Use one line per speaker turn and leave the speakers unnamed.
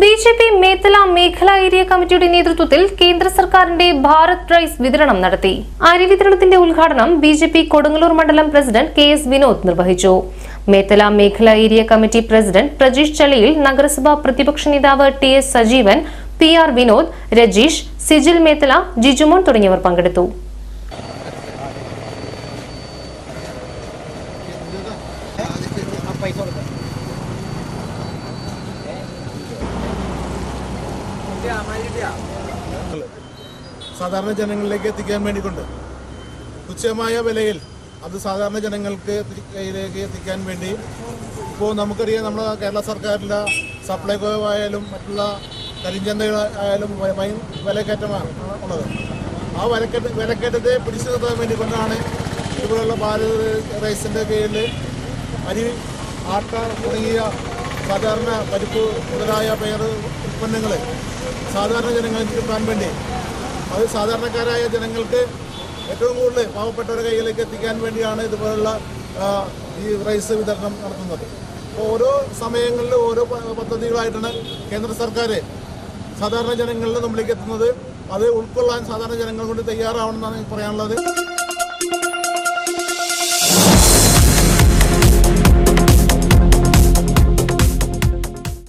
B J P Methala മേഖല area കമ്മിറ്റിയുടെ നേതൃത്വത്തിൽ കേന്ദ്ര സർക്കാരിന്റെ ഭാരത് റൈസ് വിതരണം നടത്തി. അരി വിതരണത്തിന്റെ ഉദ്ഘാടനം ബി ജെ പി കൊടുങ്ങല്ലൂർ മണ്ഡലം പ്രസിഡന്റ് കെ എസ് വിനോദ് നിർവഹിച്ചു. മേത്തല മേഖല ഏരിയ കമ്മിറ്റി പ്രസിഡന്റ് പ്രജീഷ് ചളിയിൽ നഗരസഭാ പ്രതിപക്ഷ നേതാവ് T S Sajeevan P R Vinod Rajeesh Sijil Methala Jijumon തുടങ്ങിയവർ പങ്കെടുത്തു.
സാധാരണ ജനങ്ങളിലേക്ക് എത്തിക്കാൻ വേണ്ടിക്കൊണ്ട് തുച്ഛമായ വിലയിൽ അത് സാധാരണ ജനങ്ങൾക്ക് കയ്യിലേക്ക് എത്തിക്കാൻ വേണ്ടി ഇപ്പോൾ നമുക്കറിയാം നമ്മുടെ കേരള സർക്കാരിന്റെ സപ്ലൈകോ ആയാലും മറ്റുള്ള കരിഞ്ചന്തകൾ ആയാലും വൻ വിലക്കയറ്റമാണ് ഉള്ളത്. ആ വിലക്കയറ്റ വിലക്കയറ്റത്തെ പിടിച്ചു നിർത്താൻ വേണ്ടി കൊണ്ടാണ് ഇതുപോലുള്ള ഭാരത് റൈസിന്റെ കീഴിൽ അരി ആട്ട തുടങ്ങിയ സാധാരണ പരിപ്പ് മുതലായ പയർ ഉൽപ്പന്നങ്ങൾ സാധാരണ ജനങ്ങൾക്ക് കിട്ടാൻ വേണ്ടി അത് സാധാരണക്കാരായ ജനങ്ങൾക്ക് ഏറ്റവും കൂടുതൽ പാവപ്പെട്ടവരുടെ കയ്യിലേക്ക് എത്തിക്കാൻ വേണ്ടിയാണ് ഇതുപോലുള്ള ഈ റൈസ് വിതരണം നടത്തുന്നത്. അപ്പോൾ ഓരോ സമയങ്ങളിൽ ഓരോ പദ്ധതികളായിട്ടാണ് കേന്ദ്ര സർക്കാർ സാധാരണ ജനങ്ങളിൽ നമ്മളേക്ക് എത്തുന്നത്. അത് ഉൾക്കൊള്ളാൻ സാധാരണ ജനങ്ങൾ കൊണ്ട് തയ്യാറാവണമെന്നാണ് എന്നാണ് പറയാനുള്ളത്.